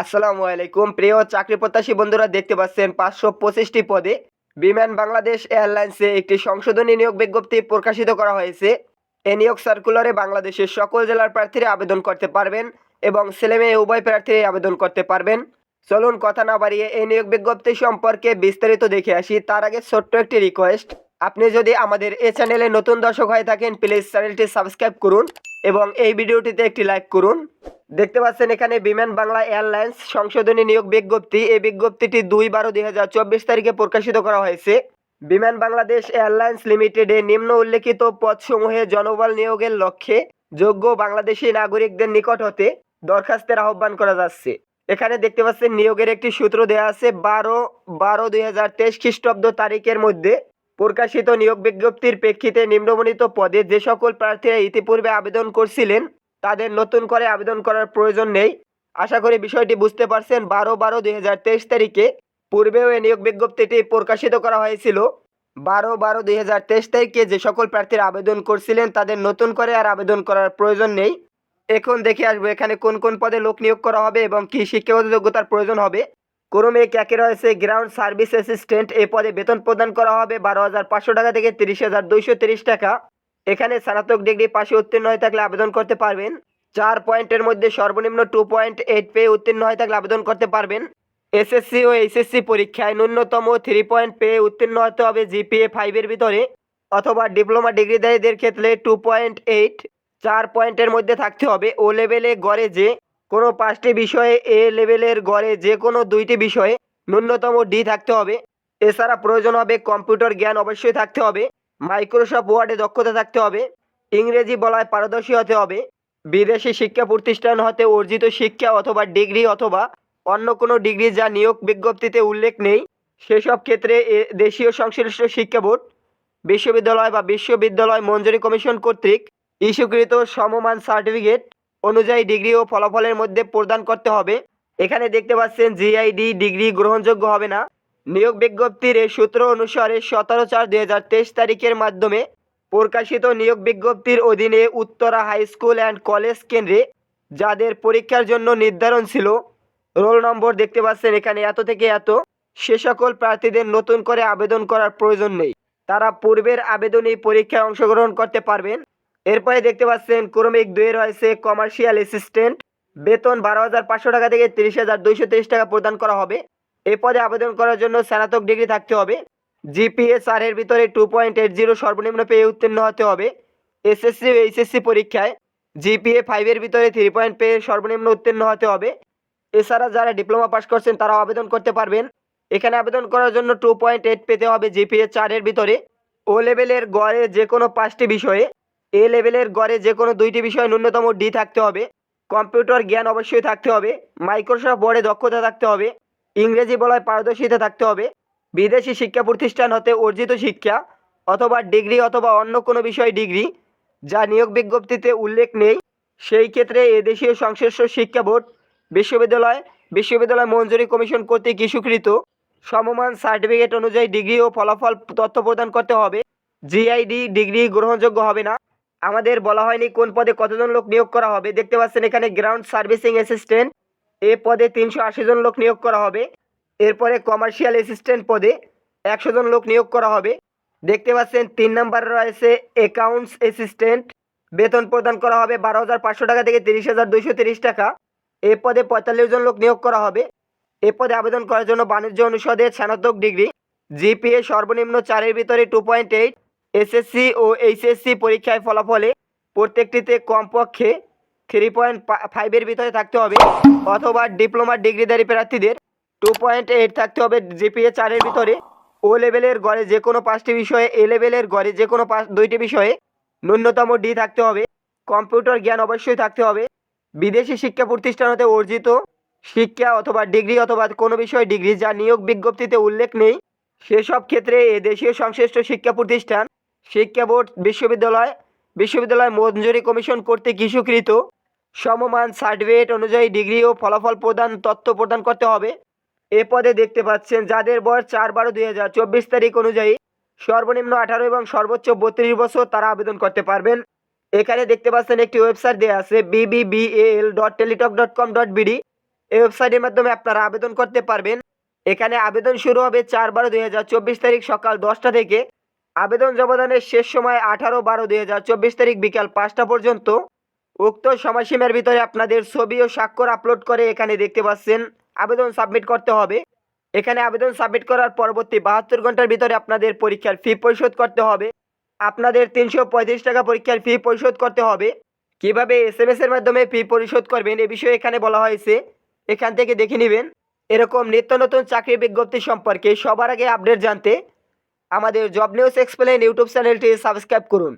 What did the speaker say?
আসসালামু আলাইকুম। প্রিয় চাকরি প্রত্যাশী বন্ধুরা, দেখতে পাচ্ছেন পাঁচশো পঁচিশটি পদে বিমান বাংলাদেশ এয়ারলাইন্সে একটি সংশোধনী নিয়োগ বিজ্ঞপ্তি প্রকাশিত করা হয়েছে। এই নিয়োগ সার্কুলারে বাংলাদেশের সকল জেলার প্রার্থীরা আবেদন করতে পারবেন এবং ছেলেমেয়ে উভয় প্রার্থীরাই আবেদন করতে পারবেন। চলুন কথা না বাড়িয়ে এই নিয়োগ বিজ্ঞপ্তি সম্পর্কে বিস্তারিত দেখে আসি। তার আগে ছোট্ট একটি রিকোয়েস্ট আপনি যদি আমাদের এই চ্যানেলে নতুন দর্শক হয়ে থাকেন প্লিজ চ্যানেলটি সাবস্ক্রাইব করুন এবং এই ভিডিওটিতে একটি লাইক করুন। দেখতে পাচ্ছেন এখানে বিমান বাংলা এয়ারলাইন্স সংশোধনী নিয়োগ বিজ্ঞপ্তি। এই বিজ্ঞপ্তিটি দুই বারো দুই হাজার চব্বিশ তারিখে প্রকাশিত করা হয়েছে। বিমান বাংলাদেশ এয়ারলাইন্স লিমিটেডে নিম্ন উল্লেখিত পদসমূহে জনবল নিয়োগের লক্ষ্যে যোগ্য বাংলাদেশি নাগরিকদের নিকট হতে দরখাস্তের আহ্বান করা যাচ্ছে। এখানে দেখতে পাচ্ছেন নিয়োগের একটি সূত্র দেওয়া আছে, বারো বারো দুই হাজার তেইশ খ্রিস্টাব্দ তারিখের মধ্যে প্রকাশিত নিয়োগ বিজ্ঞপ্তির প্রেক্ষিতে নিম্নবর্ণিত পদে যে সকল প্রার্থীরা ইতিপূর্বে আবেদন করছিলেন তাদের নতুন করে আবেদন করার প্রয়োজন নেই। আশা করি বিষয়টি বুঝতে পারছেন, বারো বারো দুই তারিখে পূর্বেও এই নিয়োগ বিজ্ঞপ্তিটি প্রকাশিত করা হয়েছিল। বারো বারো দুই তারিখে যে সকল প্রার্থীরা আবেদন করছিলেন, তাদের নতুন করে আর আবেদন করার প্রয়োজন নেই। এখন দেখে আসব এখানে কোন কোন পদে লোক নিয়োগ করা হবে এবং কী শিক্ষাগত যোগ্যতার প্রয়োজন হবে। ক্রমে ক্যাকে রয়েছে গ্রাউন্ড সার্ভিস অ্যাসিস্ট্যান্ট এই পদে বেতন প্রদান করা হবে বারো হাজার পাঁচশো টাকা থেকে তিরিশ হাজার দুইশো তিরিশ টাকা। এখানে স্নাতক ডিগ্রি পাশে উত্তীর্ণ হয়ে থাকলে আবেদন করতে পারবেন। চার পয়েন্টের মধ্যে সর্বনিম্ন টু পয়েন্ট এইট পেয়ে উত্তীর্ণ হয়ে থাকলে আবেদন করতে পারবেন। এসএসসি ও এইচএসসি পরীক্ষায় ন্যূনতম থ্রি পয়েন্ট পেয়ে উত্তীর্ণ হতে হবে জিপিএ ফাইভের ভিতরে অথবা ডিপ্লোমা ডিগ্রিধারীদের ক্ষেত্রে টু পয়েন্ট এইট চার পয়েন্টের মধ্যে থাকতে হবে ও লেভেলে গড়ে যে কোনো পাঁচটি বিষয়ে এ লেভেলের গড়ে যে কোনো দুইটি বিষয়ে ন্যূনতম ডি থাকতে হবে। এছাড়া প্রয়োজন হবে কম্পিউটার জ্ঞান অবশ্যই থাকতে হবে। মাইক্রোসফট ওয়ার্ডে দক্ষতা থাকতে হবে, ইংরেজি বলায় পারদর্শী হতে হবে, বিদেশি শিক্ষা প্রতিষ্ঠান হতে অর্জিত শিক্ষা অথবা ডিগ্রি অথবা অন্য কোনো ডিগ্রি যা নিয়োগ বিজ্ঞপ্তিতে উল্লেখ নেই, সেসব ক্ষেত্রে দেশীয় সংশ্লিষ্ট শিক্ষা বোর্ড, বিশ্ববিদ্যালয় বা বিশ্ববিদ্যালয় মঞ্জুরি কমিশন কর্তৃক ইস্যুকৃত সমমান সার্টিফিকেট অনুযায়ী ডিগ্রি ও ফলাফলের মধ্যে প্রদান করতে হবে, এখানে দেখতে পাচ্ছেন জিআইডি ডিগ্রি গ্রহণযোগ্য হবে না নিয়োগ বিজ্ঞপ্তির এই সূত্র অনুসারে সতেরো চার দুই হাজার তেইশ তারিখের মাধ্যমে প্রকাশিত নিয়োগ বিজ্ঞপ্তির অধীনে Uttara high school and college কেন্দ্রে যাদের পরীক্ষার জন্য নির্ধারণ ছিল, রোল নম্বর দেখতে পাচ্ছেন এখানে এত থেকে এত। সে সকল প্রার্থীদের নতুন করে আবেদন করার প্রয়োজন নেই। তারা পূর্বের আবেদনেই পরীক্ষায় অংশগ্রহণ করতে পারবেন। এরপরে দেখতে পাচ্ছেন, ক্রমিক দুয়ে রয়েছে কমার্শিয়াল অ্যাসিস্ট্যান্ট। বেতন বারো হাজার পাঁচশো টাকা থেকে তিরিশ হাজার দুইশো তিরিশ টাকা প্রদান করা হবে। এ পদে আবেদন করার জন্য স্নাতক ডিগ্রি থাকতে হবে। জিপিএস আর এর ভিতরে টু পয়েন্ট এইট জিরো সর্বনিম্ন পেয়ে উত্তীর্ণ হতে হবে। এসএসসি ও এইচএসসি পরীক্ষায় জিপিএ ফাইভের ভিতরে থ্রি পয়েন্ট পেয়ে সর্বনিম্ন উত্তীর্ণ হতে হবে। এছাড়া যারা ডিপ্লোমা পাস করছেন, তারাও আবেদন করতে পারবেন। এখানে আবেদন করার জন্য টু পয়েন্ট এইট পেতে হবে জিপিএ চারের ভিতরে। ও লেভেলের গড়ে যে কোনো পাঁচটি বিষয়ে এ লেভেলের গড়ে যে কোনো দুইটি বিষয়ে ন্যূনতম ডি থাকতে হবে। কম্পিউটার জ্ঞান অবশ্যই থাকতে হবে। মাইক্রোসফট বোর্ডে দক্ষতা থাকতে হবে। ইংরেজি বলায় পারদর্শিতা থাকতে হবে। বিদেশি শিক্ষা প্রতিষ্ঠান হতে অর্জিত শিক্ষা অথবা ডিগ্রি অথবা অন্য কোনো বিষয় ডিগ্রি যা নিয়োগ বিজ্ঞপ্তিতে উল্লেখ নেই, সেই ক্ষেত্রে এদেশীয় সংশ্লিষ্ট শিক্ষা বোর্ড, বিশ্ববিদ্যালয় বিশ্ববিদ্যালয় মঞ্জুরি কমিশন কর্তৃক ইস্যুকৃত সমমান সার্টিফিকেট অনুযায়ী ডিগ্রি ও ফলাফল তথ্য প্রদান করতে হবে। জিআইডি ডিগ্রি গ্রহণযোগ্য হবে না। আমাদের বলা হয়নি কোন পদে কতজন লোক নিয়োগ করা হবে। দেখতে পাচ্ছেন এখানে গ্রাউন্ড সার্ভিসিং অ্যাসিস্ট্যান্ট এ পদে তিনশো আশি জন লোক নিয়োগ করা হবে। এরপরে কমার্শিয়াল অ্যাসিস্ট্যান্ট পদে একশো জন লোক নিয়োগ করা হবে। দেখতে পাচ্ছেন, তিন নম্বরে রয়েছে অ্যাকাউন্টস অ্যাসিস্ট্যান্ট বেতন প্রদান করা হবে বারো হাজার পাঁচশো টাকা থেকে তিরিশ হাজার দুইশো তিরিশ টাকা। এ পদে পঁয়তাল্লিশ জন লোক নিয়োগ করা হবে। এ পদে আবেদন করার জন্য বাণিজ্য অনুষদে স্নাতক ডিগ্রি, জিপিএ সর্বনিম্ন চারের ভিতরে টু পয়েন্ট এইট এসএসসি ও এইচএসসি পরীক্ষায় ফলাফলে প্রত্যেকটিতে কমপক্ষে থ্রি পয়েন্ট ফাইভের ভিতরে থাকতে হবে, অথবা ডিপ্লোমা ডিগ্রিধারী প্রার্থীদের টু পয়েন্ট এইট থাকতে হবে জিপিএ চারের ভিতরে। ও লেভেলের গড়ে যে কোনো পাঁচটি বিষয়ে এ লেভেলের গড়ে যে কোনো পাঁচ দুইটি বিষয়ে ন্যূনতম ডি থাকতে হবে। কম্পিউটার জ্ঞান অবশ্যই থাকতে হবে। বিদেশি শিক্ষা প্রতিষ্ঠান হতে অর্জিত শিক্ষা অথবা ডিগ্রি অথবা কোনো বিষয়ে ডিগ্রি যা নিয়োগ বিজ্ঞপ্তিতে উল্লেখ নেই, সেসব ক্ষেত্রে এ দেশীয় সংশ্লিষ্ট শিক্ষা প্রতিষ্ঠান, শিক্ষা বোর্ড, বিশ্ববিদ্যালয় বিশ্ববিদ্যালয় মঞ্জুরি কমিশন কর্তৃক ইস্যুকৃত সমমান সার্টিফিকেট অনুযায়ী ডিগ্রি ও ফলাফল প্রদান, তথ্য প্রদান করতে হবে। এ পদে দেখতে পাচ্ছেন, যাদের বয়স চার বারো দুই হাজার চব্বিশ তারিখ অনুযায়ী সর্বনিম্ন আঠারো এবং সর্বোচ্চ বত্রিশ বছর তারা আবেদন করতে পারবেন। এখানে দেখতে পাচ্ছেন, একটি ওয়েবসাইট দেওয়া আছে BBBL dot Teletalk dot com dot BD এই ওয়েবসাইটের মাধ্যমে আপনারা আবেদন করতে পারবেন। এখানে আবেদন শুরু হবে চার বারো দুই হাজার চব্বিশ তারিখ সকাল দশটা থেকে। আবেদন জমাদানের শেষ সময় আঠারো বারো দুই হাজার চব্বিশ তারিখ বিকাল পাঁচটা পর্যন্ত। উক্ত সময়সীমার ভিতরে আপনাদের ছবি ও স্বাক্ষর আপলোড করে এখানে দেখতে পাচ্ছেন। আবেদন সাবমিট করতে হবে। এখানে আবেদন সাবমিট করার পরবর্তী বাহাত্তর ঘণ্টার ভিতরে আপনাদের পরীক্ষার ফি পরিশোধ করতে হবে। আপনাদের তিনশো পঁয়ত্রিশ টাকা পরীক্ষার ফি পরিশোধ করতে হবে। কীভাবে এস এম এস এর মাধ্যমে ফি পরিশোধ করবেন এ বিষয়ে এখানে বলা হয়েছে। এখান থেকে দেখে নেবেন। এরকম নিত্য নতুন চাকরি বিজ্ঞপ্তি সম্পর্কে সবার আগে আপডেট জানতে আমাদের জব নিউজ এক্সপ্লেন ইউটিউব চ্যানেলটি সাবস্ক্রাইব করুন।